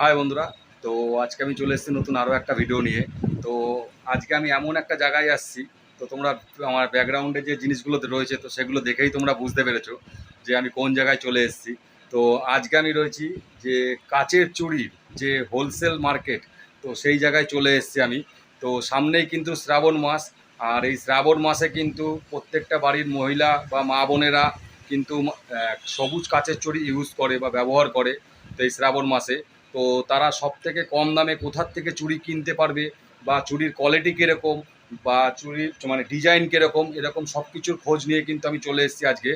High বন্ধুরা, তো আজকে আমি চলে এসেছি নতুন আরও একটা ভিডিও নিয়ে। তো আজকে আমি এমন একটা জায়গায় আসছি, তো তোমরা আমার ব্যাকগ্রাউন্ডে যে জিনিসগুলো রয়েছে, তো সেগুলো দেখেই তোমরা বুঝতে পেরেছ যে আমি কোন জায়গায় চলে এসেছি। তো আজকে আমি রয়েছি যে কাচের চুড়ির যে হোলসেল মার্কেট, তো সেই জায়গায় চলে এসেছি আমি। তো সামনেই কিন্তু শ্রাবণ মাস, আর এই শ্রাবণ মাসে কিন্তু প্রত্যেকটা বাড়ির মহিলা বা মা বোনেরা কিন্তু সবুজ কাচের চুড়ি ইউজ করে বা ব্যবহার করে তো এই শ্রাবণ মাসে। তো তারা সব থেকে কম দামে কোথার থেকে চুড়ি কিনতে পারবে বা চুড়ির কোয়ালিটি কীরকম বা চুড়ির মানে ডিজাইন কীরকম, এরকম সব কিছুর খোঁজ নিয়ে কিন্তু আমি চলে এসেছি আজকে।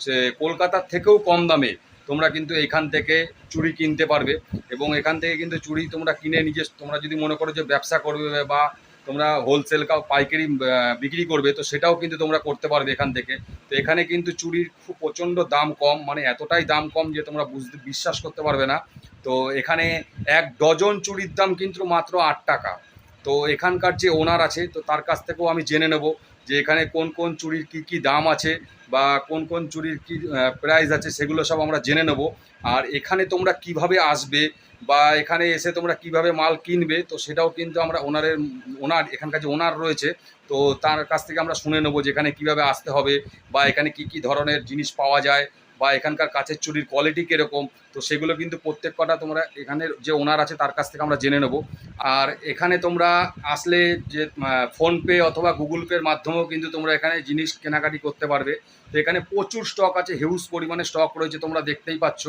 সে কলকাতার থেকেও কম দামে তোমরা কিন্তু এখান থেকে চুড়ি কিনতে পারবে এবং এখান থেকে কিন্তু চুড়ি তোমরা কিনে নিজে, তোমরা যদি মনে করো যে ব্যবসা করবে বা তোমরা হোলসেল কাউ, পাইকারি বিক্রি করবে, তো সেটাও কিন্তু তোমরা করতে পারবে এখান থেকে। তো এখানে কিন্তু চুড়ির খুব প্রচণ্ড দাম কম মানে এতটাই দাম কম যে তোমরা বুঝতে, বিশ্বাস করতে পারবে না। তো এখানে এক ডজন চুড়ির দাম কিন্তু মাত্র আট টাকা। তো এখানকার যে ওনার আছে, তো তার কাছ থেকেও আমি জেনে নেব যে এখানে কোন কোন চুরির কি কি দাম আছে বা কোন কোন চুরির কি প্রাইস আছে সেগুলো সব আমরা জেনে নেব। আর এখানে তোমরা কীভাবে আসবে বা এখানে এসে তোমরা কীভাবে মাল কিনবে, তো সেটাও কিন্তু আমরা ওনারের, ওনার, এখানকার যে ওনার রয়েছে, তো তার কাছ থেকে আমরা শুনে নেব যে এখানে কীভাবে আসতে হবে বা এখানে কি কি ধরনের জিনিস পাওয়া যায়। বা এখানকার কাছের চুরির কোয়ালিটি কীরকম, তো সেগুলো কিন্তু প্রত্যেক কটা তোমরা এখানের যে ওনার আছে তার কাছ থেকে আমরা জেনে নেব। আর এখানে তোমরা আসলে যে ফোনপে অথবা গুগল পের মাধ্যমেও কিন্তু তোমরা এখানে জিনিস কেনাকাটি করতে পারবে। তো এখানে প্রচুর স্টক আছে হিউজ পরিমাণে স্টক রয়েছে তোমরা দেখতেই পাচ্ছ।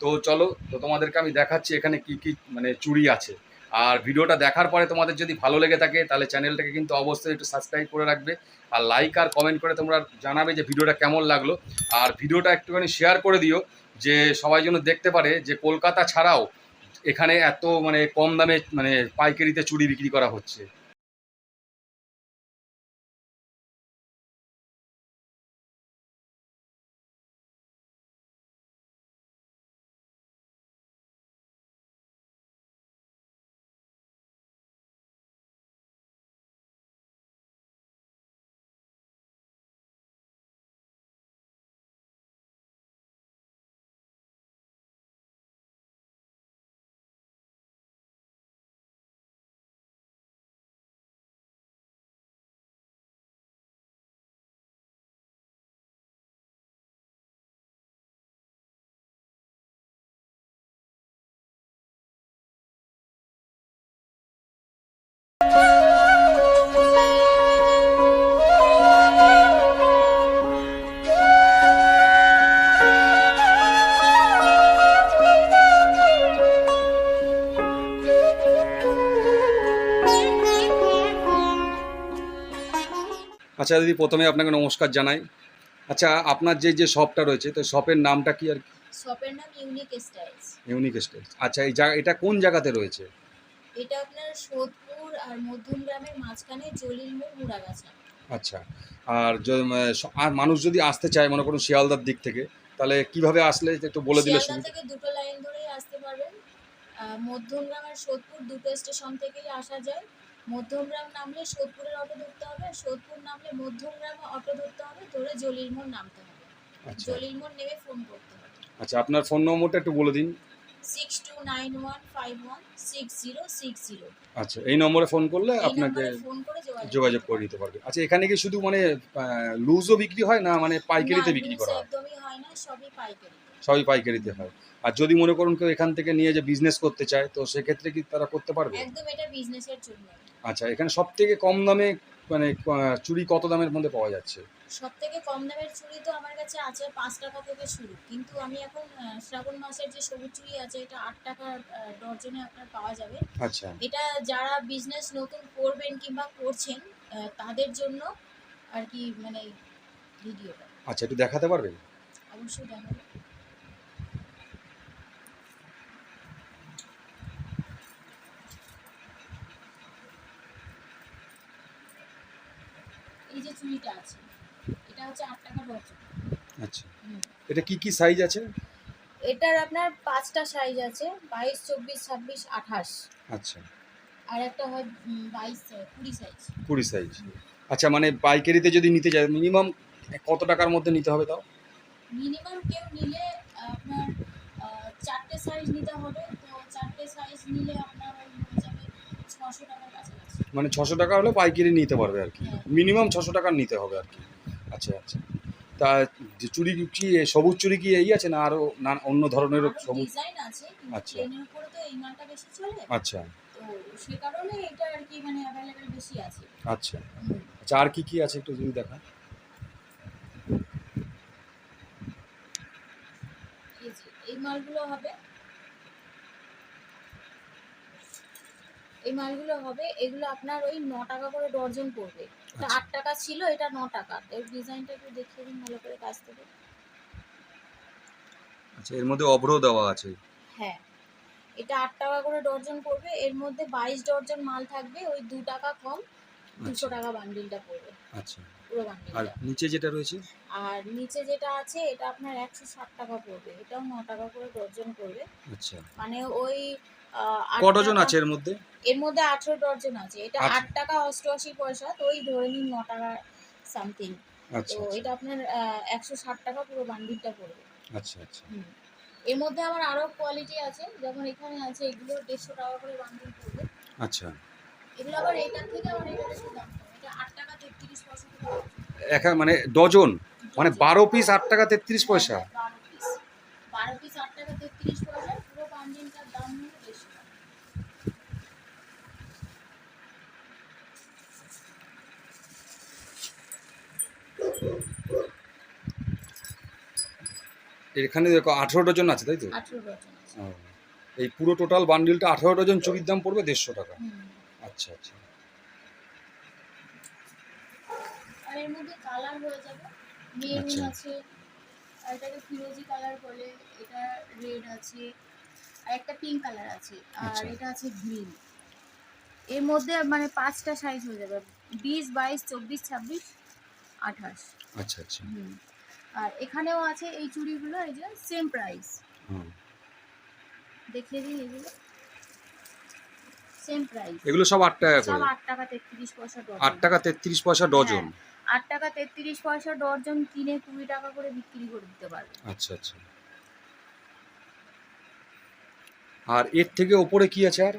তো চলো, তো তোমাদেরকে আমি দেখাচ্ছি এখানে কি কি মানে চুরি আছে। আর ভিডিওটা দেখার পরে তোমাদের যদি ভালো লেগে থাকে, তাহলে চ্যানেলটাকে কিন্তু অবশ্যই একটু সাবস্ক্রাইব করে রাখবে। আর লাইক আর কমেন্ট করে তোমরা জানাবে যে ভিডিওটা কেমন লাগল। আর ভিডিওটা একটুখানি শেয়ার করে দিও, যে সবাই যেন দেখতে পারে যে কলকাতা ছাড়াও এখানে এত মানে কম দামে মানে পাইকারিতে চুড়ি বিক্রি করা হচ্ছে। আচ্ছা দিদি প্রথমে আপনাকে নমস্কার জানাই। আচ্ছা আপনার যে যে শপটা রয়েছে তো শপের নামটা কি আর কি? শপের নাম ইউনিক স্টাইলস ইউনিক স্টাইল আচ্ছা এই জায়গা এটা কোন জায়গাতে রয়েছে? এটা আপনার সোদপুর আর মধ্যমগ্রামের মাঝখানে জলিল মোড় মুড়াগাছা আচ্ছা আর য- ম- স- আর মানুষ যদি আসতে চায় মনে করুন শিয়ালদার দিক থেকে তাহলে কীভাবে আসলে একটু বলে দিলে শিয়ালদা থেকে দুটো লাইন ধরেই আসতে পারবেন। আহ, মধ্যমগ্রাম সোদপুর দুটো স্টেশন থেকেই আসা যায়। মধ্যমগ্রাম নামলে সোদপুরের অটো ধরতে হবে সোদপুর নামলে মধ্যমগ্রাম অটো ধরতে হবে ধরে জলিল মোড় নামতে হবে। আচ্ছা। জলিল মোড় নেমে ফোন করতে হবে। আচ্ছা আপনার ফোন নম্বরটা একটু বলে দিন। Six two nine one five one six zero six zero আচ্ছা এই নম্বরে ফোন করলে আপনাকে ফোন করে যোগাযোগ যোগাযোগ করে নিতে পারবে। আচ্ছা এখানে কি শুধু মানে লুজও বিক্রি হয় না মানে পাইকারিতে বিক্রি করা হয়? একদমই হয় না সবই পাইকারি সবই পাইকারিতে হয়। আর যদি মনে করুন কেউ এখান থেকে নিয়ে যে বিজনেস করতে চায় তো সেক্ষেত্রে কি তারা করতে পারবে? একদম এটা বিজনেসের জন্য। আচ্ছা এখানে সব থেকে কম দামে মানে চুড়ি কত দামের মধ্যে পাওয়া যাচ্ছে? সব থেকে কম দামের চুড়ি তো আমার কাছে আছে পাঁচ টাকা থেকে শুরু। কিন্তু আমি এখন শ্রাবণ মাসের যে সবুজ চুড়ি আছে এটা আট টাকা ডর্জনে আপনার পাওয়া যাবে। আচ্ছা। এটা যারা বিজনেস নতুন করবেন কিংবা করছেন তাদের জন্য আর কি মানে ভিডিওটা আচ্ছা একটু দেখাতে পারবেন? অবশ্যই দেখাবো। এই আছে। এটা হচ্ছে আট টাকা ডর্জন আচ্ছা। এটা কি কি সাইজ আছে? এটার আপনার পাঁচটা সাইজ আছে বাইশ চব্বিশ ছাব্বিশ আঠাশ। আচ্ছা। আর একটা হয় বাইশ কুড়ি সাইজ কুড়ি সাইজ আচ্ছা মানে পাইকারিতে যদি নিতে চাই মিনিমাম কত টাকার মধ্যে নিতে হবে তাও? মিনিমাম কেউ নিলে আপনার চারটে সাইজ নিতে হবে। তো চারটে সাইজ নিলে আপনার ওই হয়ে যাবে ছশো টাকার কাছাকাছি মানে ছশো টাকা হলে পাইকারি নিতে পারবে আর কি। হ্যাঁ। মিনিমাম ছশো টাকার নিতে হবে আর কি। আচ্ছা আচ্ছা। তা চুড়ি কি সবুজ চুড়ি কি এই আছে না আরও না অন্য ধরনের সবুজ? আচ্ছা। আচ্ছা। আর মানে আচ্ছা। আচ্ছা আর কি কি আছে একটু যদি দেখা এই মালগুলো হবে এই মালগুলো হবে এগুলো আপনার ওই ন টাকা করে ডর্জন পড়বে। এটা আচ্ছা। আট টাকা ছিল এটা ন টাকা। এর ডিজাইনটা একটু দেখিয়ে দিন ভালো করে কাছ থেকে আচ্ছা এর মধ্যে অভ্র দেওয়া আছে। হ্যাঁ। এটা আট টাকা করে ডর্জন পড়বে এর মধ্যে বাইশ ডর্জন মাল থাকবে ওই দু টাকা কম দুশো আচ্ছা। টাকা বান্ডিলটা পড়বে। আচ্ছা। পুরো বান্ডিল আর নিচে যেটা রয়েছে? আর নিচে যেটা আছে এটা আপনার একশো ষাট টাকা পড়বে। এটাও ন টাকা করে ডর্জন পড়বে। আচ্ছা। মানে ওই ক ডজন আছে এর মধ্যে? এর মধ্যে আঠেরো ডর্জন আছে। এটা। আট টাকা অষ্টআশি পয়সা তো ওই ধরে নিন ন টাকা সামথিং আচ্ছা তো আচ্ছা। এটা আপনার একশো ষাট টাকা পুরো বান্ডিলটা পড়বে। আচ্ছা আচ্ছা। এর মধ্যে আবার আরও কোয়ালিটি আছে যেমন এখানে আছে এগুলো দেড়শো টাকা করে বান্ডিল পড়বে। আচ্ছা। এগুলো আবার এটার থেকে আবার এটা বেশি দাম এটা আট টাকা তেত্রিশ পয়সা। একা মানে ডজন? মানে বারো পিস আট টাকা তেত্রিশ পয়সা? এখানে দেখো আঠেরো ডজন আছে তাই তো। এই পুরো টোটাল বান্ডিলটা আঠেরো ডজন চুরির দাম পড়বে দেড়শো টাকা। আচ্ছা আচ্ছা। আর এর মধ্যে কালার হয়ে যাবে। মেরুন আচ্ছা। আছে আর এটাকে ফিরোজি কালার বলে এটা রেড আছে আর একটা পিঙ্ক কালার আছে আর আচ্ছা। এটা আছে গ্রিন এর মধ্যে মানে পাঁচটা সাইজ হয়ে যাবে বিশ বাইশ চব্বিশ ছাব্বিশ আঠাশ। আচ্ছা আচ্ছা। আর এখানেও আছে এই চুড়িগুলো এই যে সেম প্রাইস। দেখিয়ে দিই এগুলো। সেম প্রাইস এগুলো সব আট টাকা সব করে। টাকা তেত্রিশ পয়সা ডজন আট টাকা তেত্রিশ পয়সা ডজন আট টাকা তেত্রিশ পয়সা ডজন কিনে কুড়ি টাকা করে বিক্রি করে দিতে পারবে। আচ্ছা আচ্ছা। আর এর থেকে ওপরে কি আছে আর?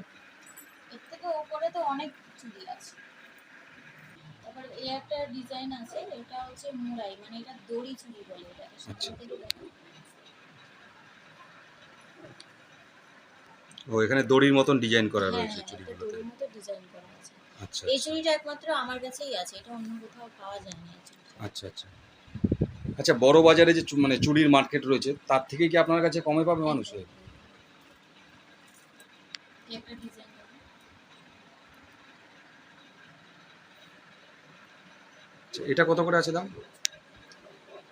এর থেকে ওপরে তো অনেক চুড়ি আছে। তারপর এই একটা ডিজাইন আছে এটা হচ্ছে মুরাই মানে এটা দড়ি চুড়ি বলে এটা আচ্ছা। ও এখানে দড়ির মতন ডিজাইন করা হ্যাঁ রয়েছে হ্যাঁ, একটা চুড়িগুলোতে। দড়ির মতো ডিজাইন করা আছে। আচ্ছা এই চুড়িটা একমাত্র আমার কাছেই আছে এটা অন্য কোথাও পাওয়া যায় না আচ্ছা আচ্ছা। আচ্ছা বড় বাজারে যে মানে চুড়ির মার্কেট রয়েছে তার থেকে কি আপনার কাছে কমে পাবে মানুষ? আচ্ছা, এটা কত করে আছে দাম?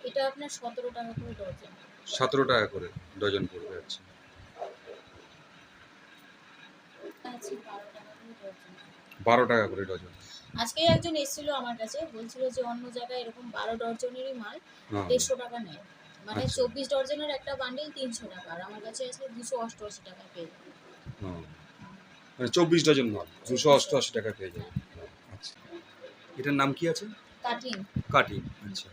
এটা আপনার সতেরো টাকা করে ডজন। সতেরো টাকা করে ডজন পড়বে আচ্ছা। আছে বারো টাকা করে ডজন। বারো টাকা করে ডজন। আজকে একজন এসেছিল আমার কাছে বলছিল যে অন্য জায়গায় এরকম বারো ডজনেরই মাল হ্যাঁ। দেড়শো টাকা নেয়। মানে আচ্ছা। চব্বিশ ডজনের একটা বান্ডিল তিনশো টাকা আর আমার কাছে আসলে দুশো অষ্টআশি টাকা পেয়ে যাবে হ্যাঁ। মানে চব্বিশ ডজন মাল দুশো অষ্টআশি টাকা পেয়ে যাবে আচ্ছা। এটার নাম কি আছে? কাটিং। কাটি আচ্ছা।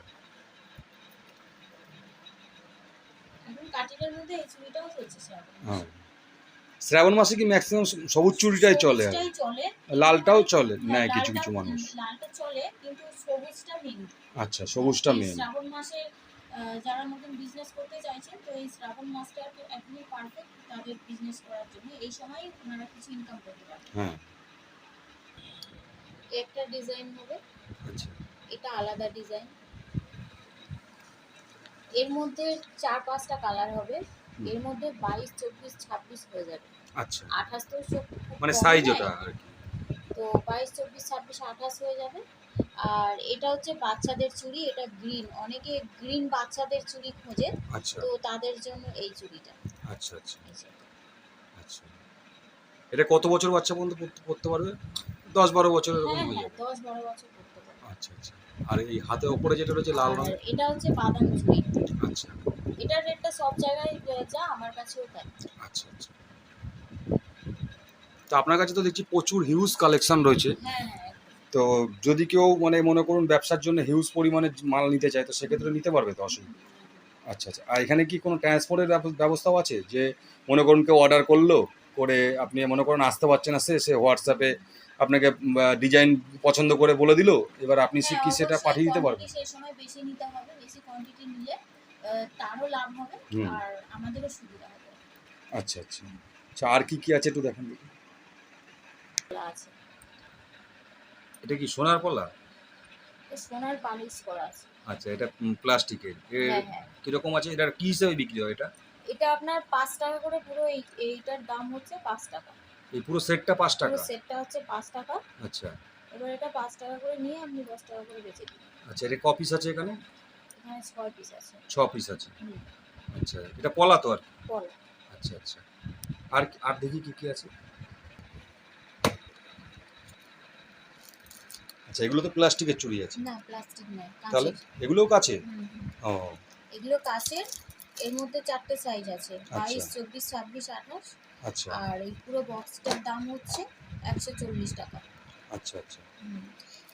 এখন কাটিংয়ের মধ্যে এই চুড়িটাও চলছে স্যার। হ্যাঁ। শ্রাবণ মাসে কি ম্যাক্সিমাম সবুজ চুড়িটাই চলে? আর চলে। লালটাও চলে? হ্যাঁ, নেয় কিছু কিছু মানুষ। লালটা চলে কিন্তু সবুজটা মেন আচ্ছা সবুজটা মেন শ্রাবণ মাসে যারা নতুন বিজনেস করতে চাইছেন তো এই শ্রাবণ মাসটা একদমই পারফেক্ট তাদের বিজনেস করার জন্য। এই সময় ওনারা কিছু ইনকাম করতে হ্যাঁ। একটা ডিজাইন হবে। আচ্ছা। এটা আলাদা ডিজাইন এর মধ্যে চার পাঁচটা কালার হবে। এর মধ্যে বাইশ চব্বিশ ছাব্বিশ হয়ে যাবে। আচ্ছা। আঠাশ তো মানে সাইজ ওটা আর কি। তো বাইশ চব্বিশ ছাব্বিশ আঠাশ হয়ে যাবে। আর এটা হচ্ছে বাচ্চাদের চুড়ি এটা গ্রিন অনেকে গ্রিন বাচ্চাদের চুড়ি খোঁজে। আচ্ছা। তো তাদের জন্য এই চুড়িটা। আচ্ছা আচ্ছা। আচ্ছা। এটা কত বছর বাচ্চা পর্যন্ত পড়তে- পড়তে পারবে? দশ বারো বছর এরকম হ্যাঁ হয়ে হ্যাঁ যাবে। দশ বারো বছর করতে পারবে। আচ্ছা আচ্ছা। আর এই হাতে ওপরে যেটা রয়েছে লাল আর রঙ এটা হচ্ছে বাদাম চুড়ি। আচ্ছা। এটার রেটটা সব জায়গায় যা আমার কাছেও তাই। আচ্ছা আচ্ছা। তো আপনার কাছে তো দেখছি প্রচুর হিউজ কালেকশন রয়েছে। হ্যাঁ হ্যাঁ তো যদি কেউ মানে মনে করুন ব্যবসার জন্য হিউজ পরিমাণে মাল নিতে চায় তো সেক্ষেত্রে নিতে পারবে তো অসুবিধা আচ্ছা আচ্ছা। আর এখানে কি কোনো ট্রান্সপোর্টের ব্যবস্থাও আছে? যে মনে করুন কেউ অর্ডার করল করে আপনি মনে করুন আসতে পারছেন না সে সে হোয়াটসঅ্যাপে আপনাকে ডিজাইন পছন্দ করে বলে দিল এবার আপনি সে হ্যাঁ, কি সেটা পাঠিয়ে দিতে পারবেন? সেই সময় বেশি নিতে হবে বেশি কোয়ান্টিটি নিলে তারও লাভ হবে আর আমাদেরও সুবিধা হবে। আচ্ছা আচ্ছা। আচ্ছা আর কি কি আছে একটু দেখেন দেখি। আছে। এটা কি সোনার পলা সোনার পালিশ করা আছে। আচ্ছা এটা প্লাস্টিকের। হ্যাঁ হ্যাঁ। কীরকম আছে? এটা কি হিসাবে বিক্রি হয় এটা? এটা আপনার পাঁচ টাকা করে পুরো এই- এইটার দাম হচ্ছে পাঁচ টাকা। এই পুরো সেটটা পাঁচ পুরো টাকা? সেটটা হচ্ছে পাঁচ টাকা। আচ্ছা। এবার এটা পাঁচ টাকা করে নিয়ে আপনি দশ টাকা করে বেচে দিন। আচ্ছা এটা ক পিস আছে এখানে? এখানে ছয় পিস আছে। ছ পিস আছে? আচ্ছা এটা পলা তো আর পলা। আচ্ছা আচ্ছা। আর আর দেখি কি কি আছে? আচ্ছা এগুলো তো প্লাস্টিকের চুড়ি আছে। না প্লাস্টিক নয় তাহলে এগুলোও কাছে। ও। এগুলো কাঁচের এর মধ্যে চারটে সাইজ আছে আচ্ছা। বাইশ চব্বিশ ছাব্বিশ আঠাশ। আচ্ছা। আর এই পুরো বক্সটার দাম হচ্ছে একশো চল্লিশ টাকা। আচ্ছা আচ্ছা।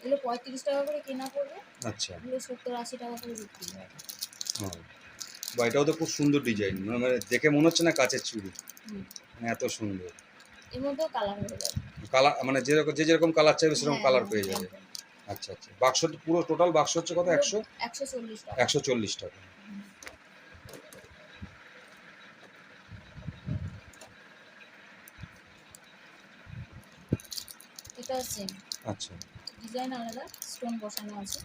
এগুলো পঁয়ত্রিশ টাকা করে কেনা পড়বে। আচ্ছা। এগুলো সত্তর আশি টাকা করে বিক্রি হয়। বা এটাও তো খুব সুন্দর ডিজাইন মানে দেখে মনে হচ্ছে না কাচের চুড়ি। মানে এত সুন্দর। এর মধ্যেও কালার হয়ে যাবে। কালার মানে যেরকম যে যেরকম কালার চাইবে সেরকম হ্যাঁ, কালার হ্যাঁ, পেয়ে যাবে। আচ্ছা আচ্ছা। বাক্স পুরো টোটাল বাক্স হচ্ছে কত? একশো? একশো চল্লিশ টাকা। একশো চল্লিশ টাকা। এটা আচ্ছা। ডিজাইন আলাদা স্টোন বসানো আছে।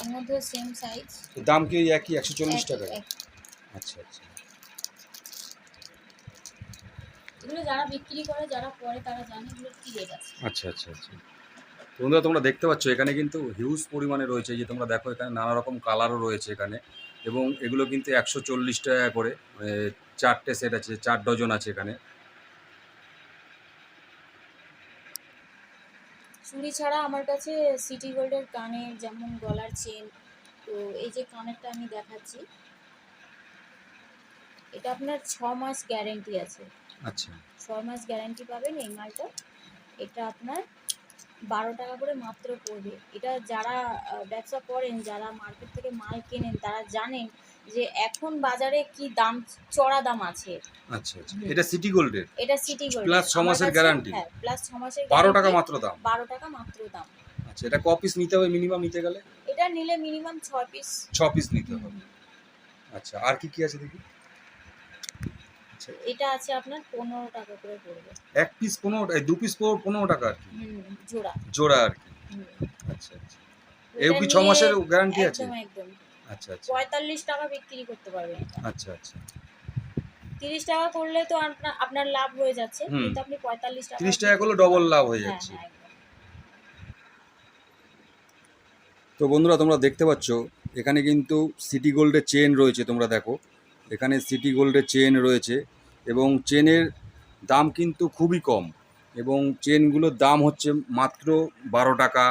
এর মধ্যে সেম সাইজ দাম কি একই একশো চল্লিশ টাকা আচ্ছা আচ্ছা। এগুলো যারা বিক্রি করে যারা পরে তারা জানে এগুলোর কি রেট আছে। আচ্ছা আচ্ছা আচ্ছা। বন্ধুরা তোমরা দেখতে পাচ্ছ এখানে কিন্তু হিউজ পরিমাণে রয়েছে। যে তোমরা দেখো এখানে নানা রকম কালারও রয়েছে এখানে। এবং এগুলো কিন্তু একশো চল্লিশ টাকা করে চারটে সেট আছে চার ডজন আছে এখানে। চুড়ি ছাড়া আমার কাছে সিটি গোল্ডের কানের যেমন গলার চেন তো এই যে কানেরটা আমি দেখাচ্ছি এটা আপনার ছ মাস গ্যারেন্টি আছে। আচ্ছা। ছ মাস গ্যারেন্টি পাবেন এই মালটা। এটা আপনার বারো টাকা করে মাত্র পড়বে। এটা যারা ব্যবসা করেন যারা মার্কেট থেকে মাল কেনেন তারা জানেন যে এখন বাজারে কি দাম চড়া দাম আছে। আচ্ছা আচ্ছা। এটা সিটি গোল্ডের এটা সিটি গোল্ড Plus ছ মাসের guarantee? হ্যাঁ প্লাস ছ মাসের বারো টাকা মাত্র দাম? বারো টাকা মাত্র দাম। আচ্ছা এটা ক পিস নিতে হবে মিনিমাম নিতে গেলে? এটা নিলে মিনিমাম ছয় পিস ছ পিস নিতে হবে। আচ্ছা আর কি কি আছে দেখি? আচ্ছা। এটা আছে আপনার পনেরো টাকা করে পড়বে। এক পিস পনেরো এই দু পিস পনেরো টাকা আর কি? জোড়া। জোড়া আর কি। আচ্ছা আচ্ছা। এও কি ছ মাসের গ্যারান্টি আছে? একদম একদম। আচ্ছা আচ্ছা। পঁয়তাল্লিশ টাকা বিক্রি করতে পারবেন এটা। আচ্ছা আচ্ছা। তিরিশ টাকা করলে তো আপনার আপনার লাভ হয়ে যাচ্ছে হুম। কিন্তু আপনি পঁয়তাল্লিশ টাকা তিরিশ টাকা করলে ডবল লাভ হয়ে হ্যাঁ, যাচ্ছে। হ্যাঁ, তো বন্ধুরা তোমরা দেখতে পাচ্ছ এখানে কিন্তু সিটি গোল্ডের চেন রয়েছে তোমরা দেখো। এখানে সিটি গোল্ডের চেন রয়েছে এবং চেনের দাম কিন্তু খুবই কম এবং চেনগুলোর দাম হচ্ছে মাত্র বারো টাকা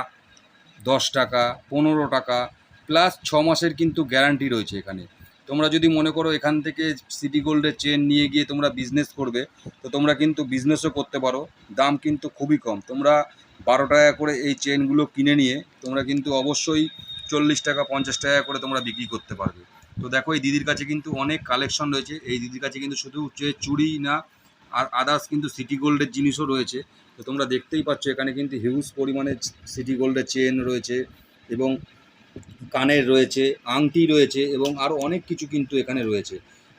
দশ টাকা পনেরো টাকা প্লাস ছ মাসের কিন্তু গ্যারান্টি রয়েছে এখানে। তোমরা যদি মনে করো এখান থেকে সিটি গোল্ডের চেন নিয়ে গিয়ে তোমরা বিজনেস করবে, তো তোমরা কিন্তু বিজনেসও করতে পারো। দাম কিন্তু খুবই কম। তোমরা বারো টাকা করে এই চেনগুলো কিনে নিয়ে তোমরা কিন্তু অবশ্যই চল্লিশ টাকা, পঞ্চাশ টাকা করে তোমরা বিক্রি করতে পারবে। তো দেখো এই দিদির কাছে কিন্তু অনেক কালেকশন রয়েছে। এই দিদির কাছে কিন্তু শুধু হচ্ছে চুড়ি না, আর আদার্স কিন্তু সিটি গোল্ডের জিনিসও রয়েছে। তো তোমরা দেখতেই পাচ্ছ এখানে কিন্তু হিউজ পরিমাণে সিটি গোল্ডের চেন রয়েছে এবং কানের রয়েছে, আংটি রয়েছে এবং আরও অনেক কিছু কিন্তু এখানে রয়েছে।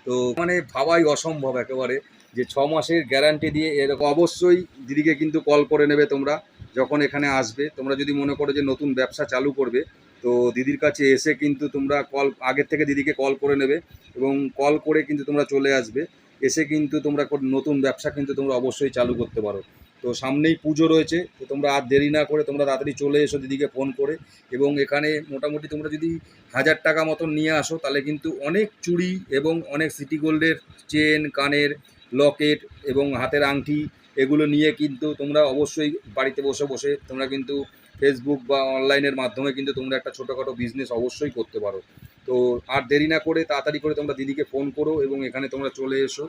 তো মানে ভাবাই অসম্ভব একেবারে যে ছ মাসের গ্যারান্টি দিয়ে এরকম অবশ্যই দিদিকে কিন্তু কল করে নেবে তোমরা যখন এখানে আসবে। তোমরা যদি মনে করো যে নতুন ব্যবসা চালু করবে, তো দিদির কাছে এসে কিন্তু তোমরা কল আগের থেকে দিদিকে কল করে নেবে এবং কল করে কিন্তু তোমরা চলে আসবে। এসে কিন্তু তোমরা নতুন ব্যবসা কিন্তু তোমরা অবশ্যই চালু করতে পারো। তো সামনেই পুজো রয়েছে, তো তোমরা আর দেরি না করে তোমরা তাড়াতাড়ি চলে এসো দিদিকে ফোন করে এবং এখানে মোটামুটি তোমরা যদি হাজার টাকা মতন নিয়ে আসো তাহলে কিন্তু অনেক চুড়ি এবং অনেক সিটি গোল্ডের চেন কানের লকেট এবং হাতের আংটি এগুলো নিয়ে কিন্তু তোমরা অবশ্যই বাড়িতে বসে বসে তোমরা কিন্তু ফেসবুক বা অনলাইনের মাধ্যমে কিন্তু তোমরা একটা ছোটোখাটো বিজনেস অবশ্যই করতে পারো। তো আর দেরি না করে তাড়াতাড়ি করে তোমরা দিদিকে ফোন করো এবং এখানে তোমরা চলে এসো।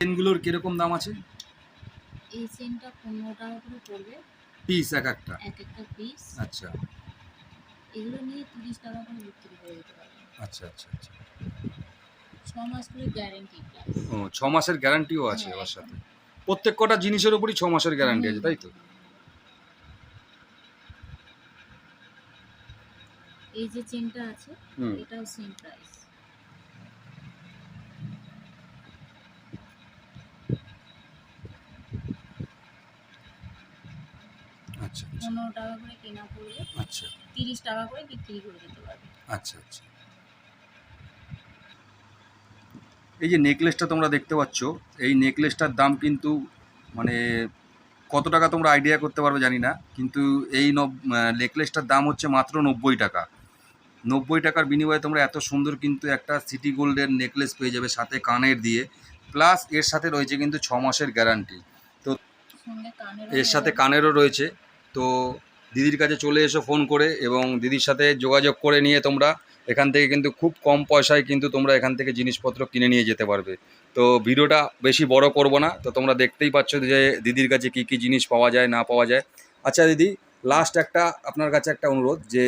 চেনগুলোর কীরকম দাম আছে? এই চেনটা পনেরো টাকা করে পড়বে। পিস এক একটা? এক একটা পিস আচ্ছা। এগুলো নিয়ে তিরিশ টাকা করে বিক্রি করে দিতে পারবে। আচ্ছা আচ্ছা আচ্ছা। ছ মাস করে গ্যারেন্টি ও ছ মাসের গ্যারান্টিও আছে ওর সাথে। প্রত্যেক কটা জিনিসের উপরই ছ মাসের গ্যারান্টি আছে তাই তো? এই যে চেনটা আছে এটাও সেম প্রাইস আচ্ছা আচ্ছা পনেরো টাকা করে কেনা পড়বে। আচ্ছা। তিরিশ টাকা করে বিক্রি করে দিতে পারবে। আচ্ছা আচ্ছা। এই যে নেকলেসটা তোমরা দেখতে পাচ্ছ এই নেকলেসটার দাম কিন্তু মানে কত টাকা তোমরা আইডিয়া করতে পারবে জানি না কিন্তু এই নেকলেসটার দাম হচ্ছে মাত্র নব্বই টাকা। নব্বই টাকার বিনিময়ে তোমরা এত সুন্দর কিন্তু একটা সিটি গোল্ডের নেকলেস পেয়ে যাবে সাথে কানের দিয়ে। প্লাস এর সাথে রয়েছে কিন্তু ছ মাসের গ্যারান্টি তো এর সাথে কানেরও রয়েছে। তো দিদির কাছে চলে এসো ফোন করে এবং দিদির সাথে যোগাযোগ করে নিয়ে তোমরা এখান থেকে কিন্তু খুব কম পয়সায় কিন্তু তোমরা এখান থেকে জিনিসপত্র কিনে নিয়ে যেতে পারবে। তো ভিডিওটা বেশি বড় করব না তো তোমরা দেখতেই পাচ্ছ যে দিদির কাছে কি কি জিনিস পাওয়া যায় না পাওয়া যায়। আচ্ছা দিদি লাস্ট একটা আপনার কাছে একটা অনুরোধ যে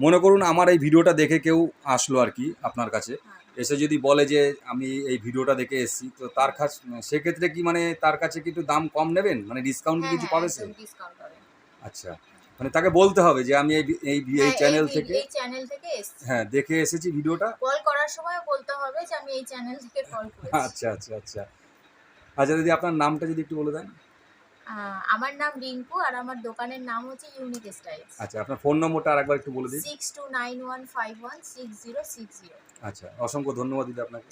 মনে করুন আমার এই ভিডিওটা দেখে কেউ আসলো আর কি আপনার কাছে। এসে যদি বলে যে আমি এই ভিডিওটা দেখে এসেছি তো তার কাছে সেক্ষেত্রে কি মানে তার কাছে কি একটু দাম কম নেবেন? মানে ডিসকাউন্ট হ্যাঁ, কিছু পাবে সে ডিসকাউন্ট আচ্ছা মানে তাকে বলতে হবে যে আমি এই এই এই চ্যানেল থেকে এই চ্যানেল থেকে এসছি। হ্যাঁ দেখে এসেছি ভিডিওটা। কল করার সময় বলতে হবে যে আমি এই চ্যানেল থেকে কল করেছি। আচ্ছা আচ্ছা আচ্ছা। আচ্ছা দিদি আপনার নামটা যদি একটু বলে দেন। আমার নাম রিঙ্কু আর আমার দোকানের নাম হচ্ছে ইউনিক স্টাইলস আচ্ছা আপনার ফোন নম্বরটা আরেকবার একটু বলে দিন। Six two nine one five one six zero six zero আচ্ছা অসংখ্য ধন্যবাদ দিদি আপনাকে।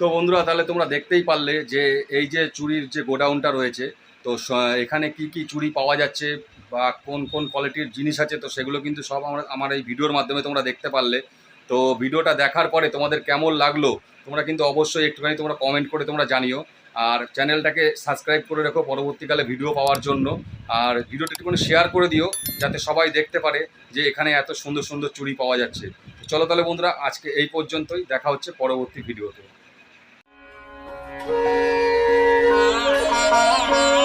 তো বন্ধুরা, তাহলে তোমরা দেখতেই পারলে যে এই যে চুরির যে গোডাউনটা রয়েছে, তো এখানে কি কি চুরি পাওয়া যাচ্ছে বা কোন কোন কোয়ালিটির জিনিস আছে, তো সেগুলো কিন্তু সব আমরা, আমার এই ভিডিওর মাধ্যমে তোমরা দেখতে পারলে। তো ভিডিওটা দেখার পরে তোমাদের কেমন লাগল, তোমরা কিন্তু অবশ্যই একটুখানি তোমরা কমেন্ট করে তোমরা জানিও। আর চ্যানেলটাকে সাবস্ক্রাইব করে রেখো পরবর্তীকালে ভিডিও পাওয়ার জন্য। আর ভিডিওটা একটুখানি শেয়ার করে দিও, যাতে সবাই দেখতে পারে যে এখানে এত সুন্দর সুন্দর চুরি পাওয়া যাচ্ছে। চলো তাহলে বন্ধুরা, আজকে এই পর্যন্তই, দেখা হচ্ছে পরবর্তী ভিডিওতে Thank you.